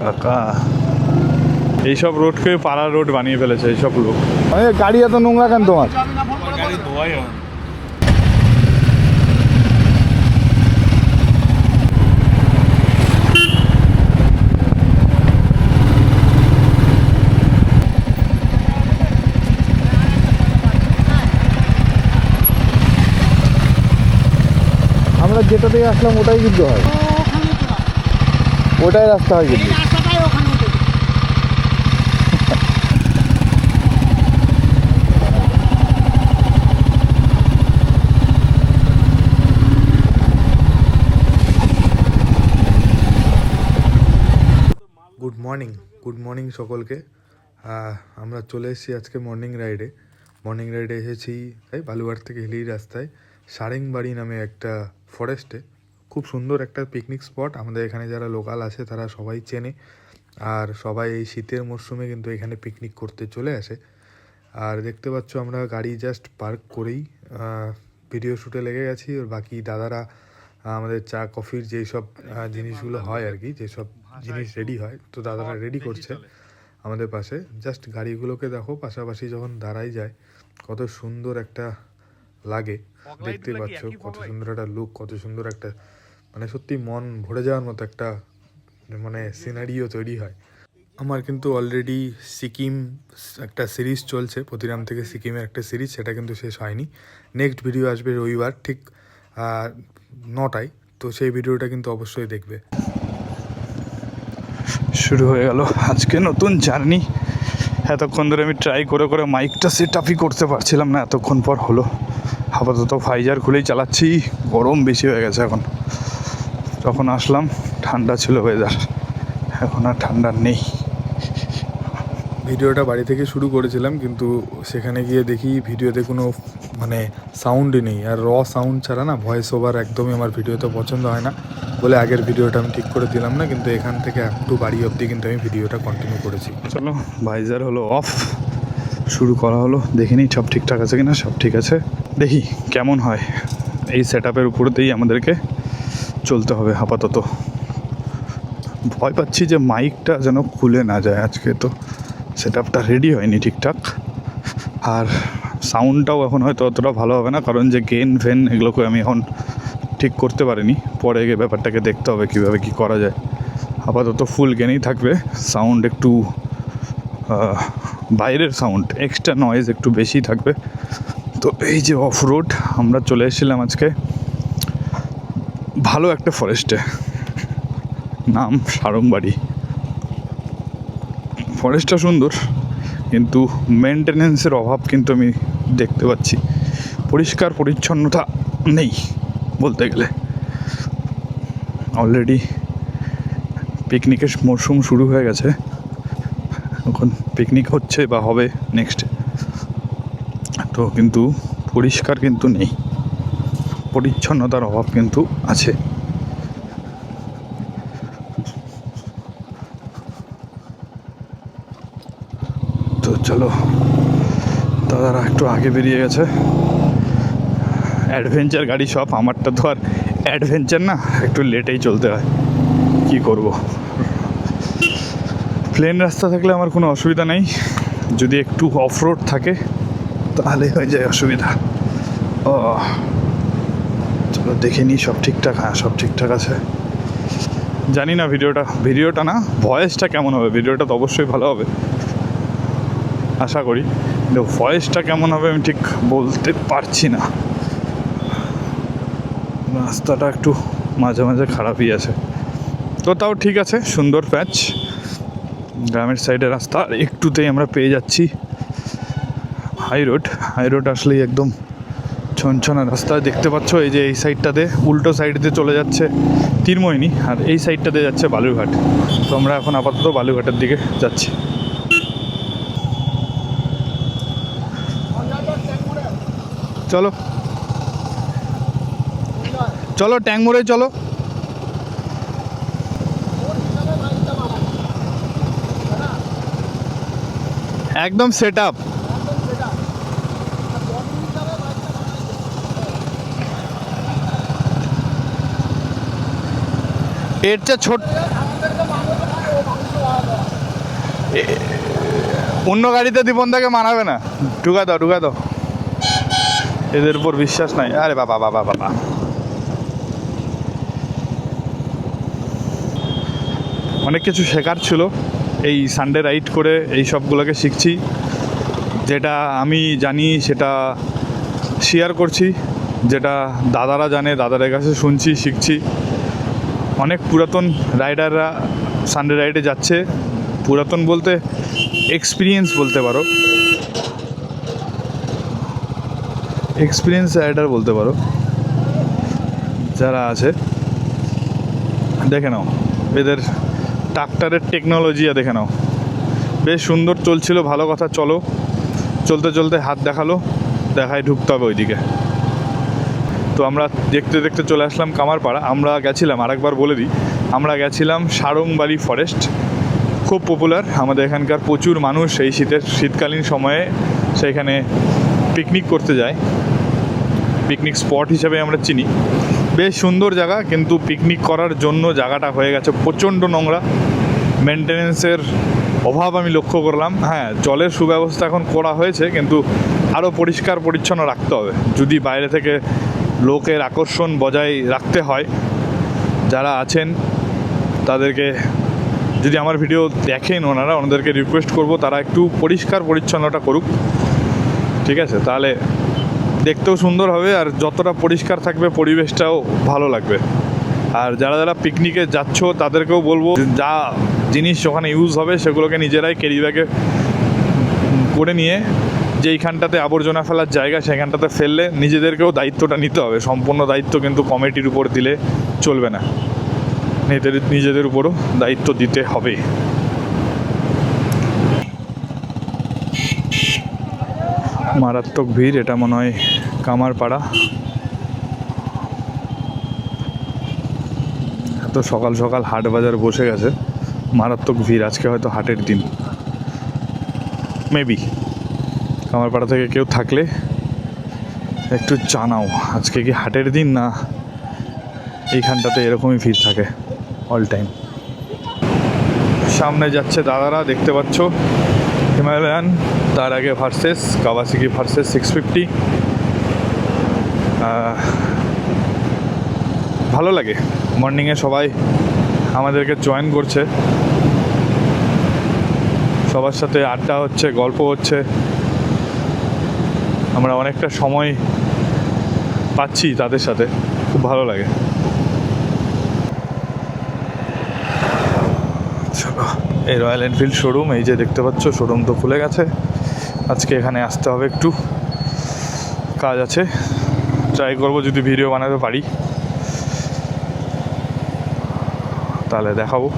কাকা। এইসব রোডকে পাড়া রোড বানিয়ে ফেলেছে, এইসব লোক। গাড়ি এত নোংরা কেন তোমার? আমরা যেটা আসলাম, ওটাই কিন্তু হয়। ওটাই রাস্তা হয় কিন্তু রাস্তাটাই ওখানে উঠে গুড মর্নিং গুড মর্নিং সকলকে। আমরা চলে এসেছি আজকে মর্নিং রাইডে মর্নিং রাইডে এসেছি এই বালুঘাট থেকে হিলি রাস্তায় সারেংবাড়ি নামে একটা ফরেস্টে খুব সুন্দর একটা পিকনিক স্পট আমাদের এখানে যারা লোকাল আছে তারা সবাই চেনে। আর সবাই এই শীতের মরশুমে কিন্তু এখানে পিকনিক করতে চলে আসে। আর দেখতে পাচ্ছ আমরা গাড়ি জাস্ট পার্ক করেই ভিডিও শ্যুটে লেগে গেছি। আর বাকি দাদারা, আমাদের চা কফির যেই সব জিনিসগুলো হয় আর কি, যেসব জিনিস রেডি হয় তো দাদারা রেডি করছে আমাদের পাশে। জাস্ট গাড়িগুলোকে দেখো পাশাপাশি যখন দাঁড়াই যায় কত সুন্দর একটা লাগে। দেখতে পাচ্ছ কত সুন্দর একটা লুক কত সুন্দর একটা মানে সত্যি মন ভরে যাওয়ার মতো একটা মানে সিনারিও তৈরি হয়। আমার কিন্তু অলরেডি সিকিম একটা সিরিজ চলছে প্রতিরাম থেকে সিকিমের একটা সিরিজ সেটা কিন্তু শেষ হয়নি। নেক্সট ভিডিও আসবে রবিবার ঠিক নটায়। তো সেই ভিডিওটা কিন্তু অবশ্যই দেখবে। শুরু হয়ে গেল। আজকে নতুন জার্নি। এতক্ষণ ধরে আমি ট্রাই করে করে মাইকটা সেট আপই করতে পারছিলাম না, এতক্ষণ পর হলো। আপাতত ফাইজার খুলেই চালাচ্ছি, গরম বেশি হয়ে গেছে এখন। যখন আসলাম, ঠান্ডা ছিল ওয়েদার এখন আর ঠান্ডা নেই। ভিডিওটা বাড়ি থেকে শুরু করেছিলাম, কিন্তু সেখানে গিয়ে দেখি ভিডিওতে কোনো মানে সাউন্ডই নেই। আর র সাউন্ড ছাড়া না ভয়েস ওভার একদমই আমার ভিডিওতে পছন্দ হয় না। বলে আগের ভিডিওটা আমি ঠিক করে দিলাম না, কিন্তু এখান থেকে একটু বাড়ি অবধি কিন্তু আমি ভিডিওটা কন্টিনিউ করেছি। চলো ভাইজার হলো অফ শুরু করা হলো। দেখে নিই সব ঠিকঠাক আছে কিনা, সব ঠিক আছে। দেখি কেমন হয়। এই সেট আপের উপরেতেই আমাদেরকে চলতে হবে আপাতত। ভয় পাচ্ছি যে মাইকটা যেন খুলে না যায় আজকে তো। সেট আপটা রেডি হয়নি ঠিকঠাক। আর সাউন্ডটাও এখন হয়তো অতটা ভালো হবে না, কারণ যে গেন ফেন এগুলোকে আমি এখন ঠিক করতে পারিনি। পরে গিয়ে ব্যাপারটাকে দেখতে হবে কীভাবে কী করা যায়। আপাতত ফুল গেনেই থাকবে। সাউন্ড একটু বাইরের সাউন্ড এক্সট্রা নয়েজ একটু বেশি থাকবে। তো এই যে অফ রোড আমরা চলে এসেছিলাম আজকে ভালো একটা ফরেস্টে নাম সারংবাড়ি। ফরেস্টটা সুন্দর, কিন্তু মেনটেনেন্সের অভাব কিন্তু আমি দেখতে পাচ্ছি। পরিষ্কার পরিচ্ছন্নতা নেই বলতে গেলে। অলরেডি পিকনিকের মরশুম শুরু হয়ে গেছে। এখন পিকনিক হচ্ছে বা হবে নেক্সট তো কিন্তু পরিষ্কার কিন্তু নেই। পরিচ্ছন্নতার অভাব কিন্তু আছে তো চলো। দাদারা একটু আগে বেরিয়ে গেছে। অ্যাডভেঞ্চার গাড়ি সব আমারটা তো আর অ্যাডভেঞ্চার না, একটু লেটেই চলতে হয়। কি করব? প্লেন রাস্তা থাকলে আমার কোনো অসুবিধা নেই। যদি একটু অফ রোড থাকে, তাহলে হয়ে যায় অসুবিধা। ও, চলো দেখে নিই সব ঠিকঠাক হ্যাঁ সব ঠিকঠাক আছে। জানি না ভিডিওটা ভিডিওটা না ভয়েসটা কেমন হবে? ভিডিওটা তো অবশ্যই ভালো হবে। আশা করি। কিন্তু ভয়েসটা কেমন হবে আমি ঠিক বলতে পারছি না। রাস্তাটা একটু মাঝে মাঝে খারাপই আছে। তো তাও ঠিক আছে, সুন্দর প্যাচ গ্রামের সাইডে রাস্তা, আর একটুতেই আমরা পেয়ে যাচ্ছি হাই রোড হাই রোড আসলেই একদম ছনছনা রাস্তা। দেখতে পাচ্ছ এই যে এই সাইডটাতে উল্টো সাইডে চলে যাচ্ছে তীরময়নি আর এই সাইডটাতে যাচ্ছে বালুরঘাট। তো আমরা এখন আপাতত বালুরঘাটের দিকে যাচ্ছি। চলো। চলো, ট্যাং মোড়ে চলো। একদম সেট আপ এর চেয়ে ছোট অন্য গাড়িতে দীপনদাকে মানাবে না। ঢুকা দাও ঢুকা দাও। এদের উপর বিশ্বাস নাই। আরে বাবা বাবা বাবা অনেক কিছু শেখার ছিল। এই সানডে রাইড করে এই সবগুলোকে শিখছি। যেটা আমি জানি সেটা শেয়ার করছি। যেটা দাদারা জানে দাদাদের কাছে শুনছি শিখছি। অনেক পুরাতন রাইডাররা সানডে রাইডে যাচ্ছে। পুরাতন বলতে এক্সপিরিয়েন্স বলতে পারো। এক্সপিরিয়েন্স রাইডার বলতে পারো। যারা আছে, দেখে নাও। এদের ট্রাক্টারের টেকনোলজি দেখে নাও। বেশ সুন্দর চলছিল, ভালো কথা, চলো। চলতে চলতে হাত দেখাল, দেখায় ঢুকতে হবে ওইদিকে। তো আমরা দেখতে দেখতে চলে আসলাম কামারপাড়া। আমরা গেছিলাম, আরেকবার বলে দিই, আমরা গেছিলাম সারংবাড়ি ফরেস্ট খুব পপুলার আমাদের এখানকার প্রচুর মানুষ এই শীতের, শীতকালীন সময়ে সেখানে পিকনিক করতে যায়। পিকনিক স্পট হিসেবে আমরা চিনি। বেশ সুন্দর জায়গা, কিন্তু পিকনিক করার জন্য জায়গাটা হয়ে গেছে প্রচণ্ড নোংরা। মেনটেনেন্সের অভাব আমি লক্ষ্য করলাম। হ্যাঁ জলের সুব্যবস্থা এখন করা হয়েছে, কিন্তু আরও পরিষ্কার পরিচ্ছন্ন রাখতে হবে। যদি বাইরে থেকে লোকের আকর্ষণ বজায় রাখতে হয়, যারা আছেন, তাদেরকে যদি আমার ভিডিও দেখেন ওনারা, ওনাদেরকে রিকোয়েস্ট করব, তারা একটু পরিষ্কার পরিচ্ছন্নতা করুক। ঠিক আছে? তাহলে দেখতেও সুন্দর হবে আর যতটা পরিষ্কার থাকবে পরিবেশটাও ভালো লাগবে। আর যারা যারা পিকনিকে যাচ্ছ, তাদেরকেও বলব যা জিনিস ওখানে ইউজ হবে, সেগুলোকে নিজেরাই ক্যারি ব্যাগে করে নিয়ে যেইখানটাতে আবর্জনা ফেলার জায়গা, সেখানটাতে ফেললে নিজেদেরকেও দায়িত্বটা নিতে হবে। সম্পূর্ণ দায়িত্ব কিন্তু কমিটির উপর দিলে চলবে না। নিজেদের নিজেদের উপরও দায়িত্ব দিতে হবে। মারাত্মক ভিড়, এটা মনে হয় কামারপাড়া। এত সকাল সকাল হাট বাজার বসে গেছে, মারাত্মক ভিড়, আজকে হয়তো হাটের দিন। মেবি কামারপাড়া থেকে কেউ থাকলে একটু জানাও, আজকে কি হাটের দিন না এইখানটাতে এরকমই ভিড় থাকে অল টাইম সামনে যাচ্ছে দাদারা, দেখতে পাচ্ছ? হিমালয়ান, তার আগে Versys Kawasaki Versys six fifty ভালো লাগে। মর্নিংয়ে সবাই আমাদেরকে জয়েন করছে। সবার সাথে আড্ডা হচ্ছে, গল্প হচ্ছে। আমরা অনেকটা সময় পাচ্ছি তাদের সাথে। খুব ভালো লাগে চলো এই রয়্যাল এনফিল্ড শোরুম এই যে দেখতে পাচ্ছ শোরুম তো খুলে গেছে। আজকে এখানে আসতে হবে একটু। কাজ আছে। ট্রাই করব যদি ভিডিও বানাতে পারি। তাহলে দেখাবো।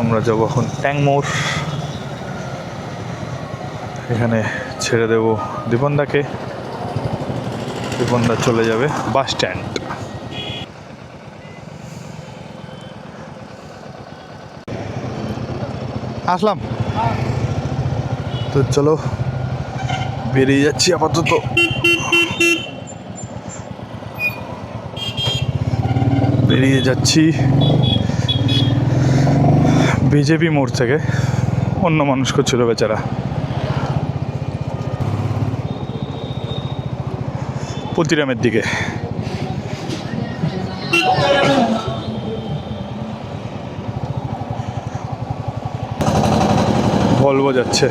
আমরা যাব এখন ট্যাংমোর এখানে ছেড়ে দেব দীপনদাকে। দীপনদা চলে যাবে বাস স্ট্যান্ড আসলাম। তো চলো, বেরিয়ে যাচ্ছি আপাতত। বেরিয়ে যাচ্ছি বিজেপি মোড় থেকে। অন্য মানুষ করছিল বেচারা। পতিরামের দিকে। ভলভো যাচ্ছে।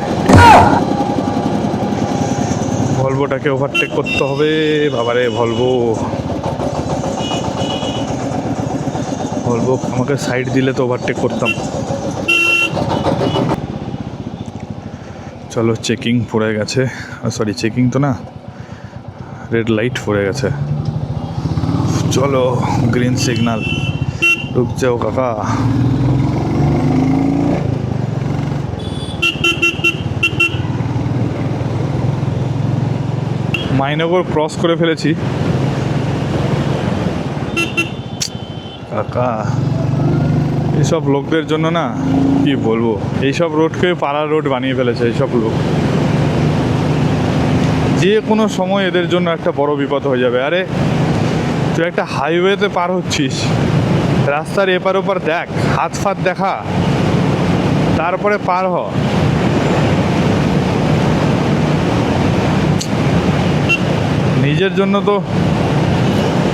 ভলভোটাকে ওভারটেক করতে হবে। বাবারে ভলভো ভলভো আমাকে সাইড দিলে তো ওভারটেক করতাম। চলো চেকিং পড়ে গেছে। সরি চেকিং তো না। রেড লাইট পড়ে গেছে। চলো গ্রিন সিগনাল রুক যাও, কাকা। মাইনগর ক্রস করে ফেলেছি। কাকা, এইসব লোকদের জন্য না, কি বলব? এইসব রোডকে পাড়া রোড বানিয়ে ফেলেছে এইসব লোক। যে কোনো সময় এদের জন্য একটা বড় বিপদ হয়ে যাবে। আরে, তুই একটা হাইওয়েতে পার হচ্ছিস। রাস্তার এপার ওপার দেখ, হাত ফাত দেখা। তারপরে পার হ। নিজের জন্য তো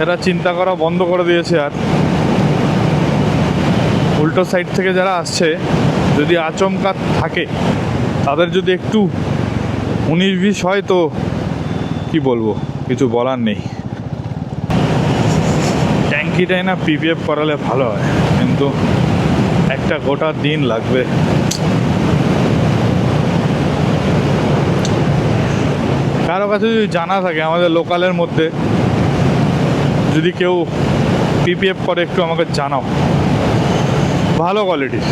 এরা চিন্তা করা বন্ধ করে দিয়েছে আর। উল্টো সাইড থেকে যারা আসছে, যদি আচমকা থাকে, তাদের যদি একটু উনিশ বিশ হয় তো কি বলব, কিছু বলার নেই। ট্যাঙ্কিটাই না পিপিএফ করালে ভালো হয়, কিন্তু একটা গোটা দিন লাগবে। কারও কাছে যদি জানা থাকে আমাদের লোকালের মধ্যে, যদি কেউ পিপিএফ করে, একটু আমাকে জানাও। ভালো কোয়ালিটির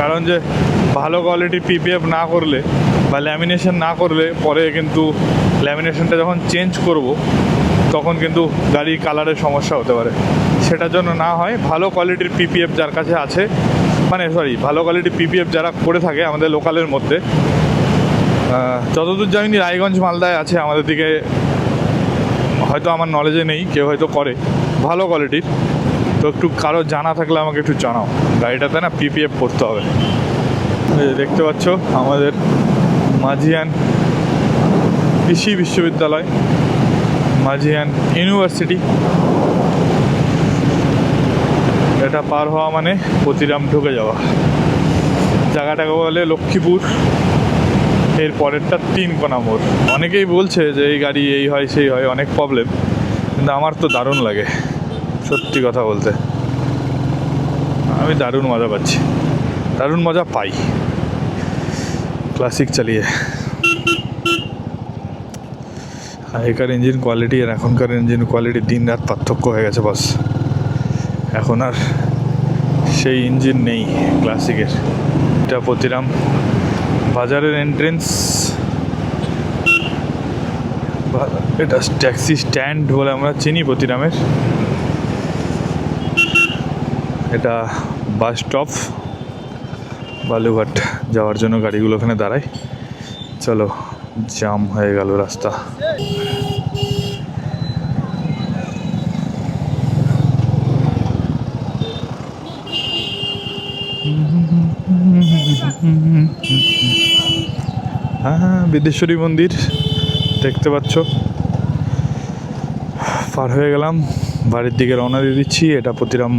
কারণ যে, ভালো কোয়ালিটি পিপিএফ না করলে বা ল্যামিনেশন না করলে পরে কিন্তু ল্যামিনেশনটা যখন চেঞ্জ করব, তখন কিন্তু গাড়ির কালারের সমস্যা হতে পারে। সেটার জন্য না হয়, ভালো কোয়ালিটির পিপিএফ যার কাছে আছে মানে সরি ভালো কোয়ালিটির পিপিএফ যারা করে থাকে আমাদের লোকালের মধ্যে যতদূর জানি রায়গঞ্জ, মালদায় আছে আমাদের দিকে। হয়তো আমার নলেজে নেই, কেউ হয়তো করে। ভালো কোয়ালিটির তো একটু কারও জানা থাকলে আমাকে একটু জানাও। গাড়িটাতে না পিপিএফ করতে হবে। দেখতে পাচ্ছ, আমাদের মাঝিয়ান কৃষি বিশ্ববিদ্যালয়, মাঝিয়ান ইউনিভার্সিটি। এটা পার হওয়া মানে প্রতিরাম ঢুকে যাওয়া। জায়গাটাকে বলে লক্ষ্মীপুর। এর পরেরটা তিন কোনা মোড়। অনেকেই বলছে যে এই গাড়ি এই হয়, সেই হয়, অনেক প্রবলেম কিন্তু আমার তো দারুণ লাগে, সত্যি কথা বলতে। আমি দারুণ মজা পাচ্ছি, দারুণ মজা পাই। ক্লাসিক চালিয়ে। আগেকার ইঞ্জিন কোয়ালিটি আর এখনকার ইঞ্জিন কোয়ালিটি দিন রাত পার্থক্য হয়ে গেছে বাস এখন আর সেই ইঞ্জিন নেই ক্লাসিকের এটা প্রতিরাম। বাজারের এন্ট্রেন্স এটা ট্যাক্সি স্ট্যান্ড বলে আমরা চিনি প্রতিরামের। এটা বাস স্টপ বালুঘাট যাওয়ার জন্য গাড়িগুলো ওখানে দাঁড়ায়। চলো জাম হয়ে গেল রাস্তা। হ্যাঁ হ্যাঁ বিদ্যেশ্বরী মন্দির, দেখতে পাচ্ছ। পার হয়ে গেলাম, বাড়ির দিকে রওনা দিয়ে দিচ্ছি। এটা প্রতিরাম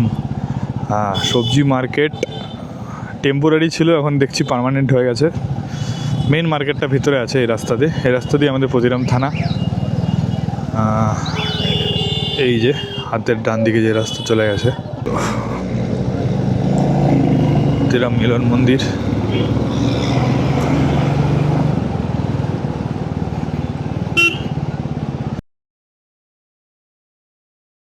সবজি মার্কেট। টেম্পোরারি ছিল, এখন দেখছি পার্মানেন্ট হয়ে গেছে। মেন মার্কেটটা ভিতরে আছে এই রাস্তাতে এই রাস্তা দিয়ে আমাদের প্রতিরাম থানা। এই যে, হাতের ডান দিকে যে রাস্তা চলে গেছে। প্রতিরাম মিলন মন্দির।